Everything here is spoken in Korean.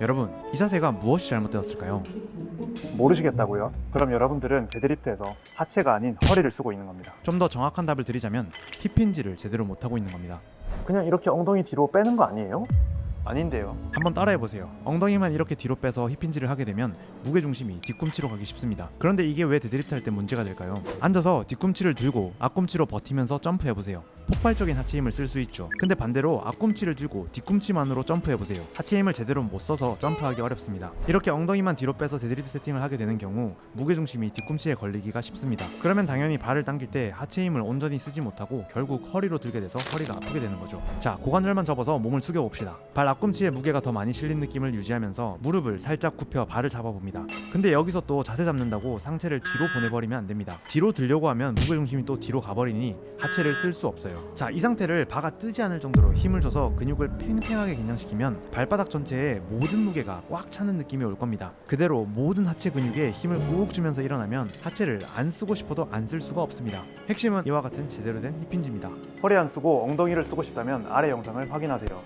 여러분, 이 자세가 무엇이 잘못되었을까요? 모르시겠다고요? 그럼 여러분들은 데드리프트에서 하체가 아닌 허리를 쓰고 있는 겁니다. 좀 더 정확한 답을 드리자면 힙힌지를 제대로 못하고 있는 겁니다. 그냥 이렇게 엉덩이 뒤로 빼는 거 아니에요? 아닌데요. 한번 따라해 보세요. 엉덩이만 이렇게 뒤로 빼서 힙힌지를 하게 되면 무게 중심이 뒤꿈치로 가기 쉽습니다. 그런데 이게 왜 데드리프트 할 때 문제가 될까요? 앉아서 뒤꿈치를 들고 앞꿈치로 버티면서 점프해 보세요. 폭발적인 하체 힘을 쓸 수 있죠. 근데 반대로 앞꿈치를 들고 뒤꿈치만으로 점프해 보세요. 하체 힘을 제대로 못 써서 점프하기 어렵습니다. 이렇게 엉덩이만 뒤로 빼서 데드리프트 세팅을 하게 되는 경우 무게 중심이 뒤꿈치에 걸리기가 쉽습니다. 그러면 당연히 발을 당길 때 하체 힘을 온전히 쓰지 못하고 결국 허리로 들게 돼서 허리가 아프게 되는 거죠. 자, 고관절만 접어서 몸을 숙여 봅시다. 발 앞꿈치에 무게가 더 많이 실린 느낌을 유지하면서 무릎을 살짝 굽혀 발을 잡아봅니다. 근데 여기서 또 자세 잡는다고 상체를 뒤로 보내버리면 안 됩니다. 뒤로 들려고 하면 무게 중심이 또 뒤로 가버리니 하체를 쓸 수 없어요. 자, 이 상태를 바가 뜨지 않을 정도로 힘을 줘서 근육을 팽팽하게 긴장시키면 발바닥 전체에 모든 무게가 꽉 차는 느낌이 올 겁니다. 그대로 모든 하체 근육에 힘을 꾹 주면서 일어나면 하체를 안 쓰고 싶어도 안 쓸 수가 없습니다. 핵심은 이와 같은 제대로 된 힙힌지입니다. 허리 안 쓰고 엉덩이를 쓰고 싶다면 아래 영상을 확인하세요.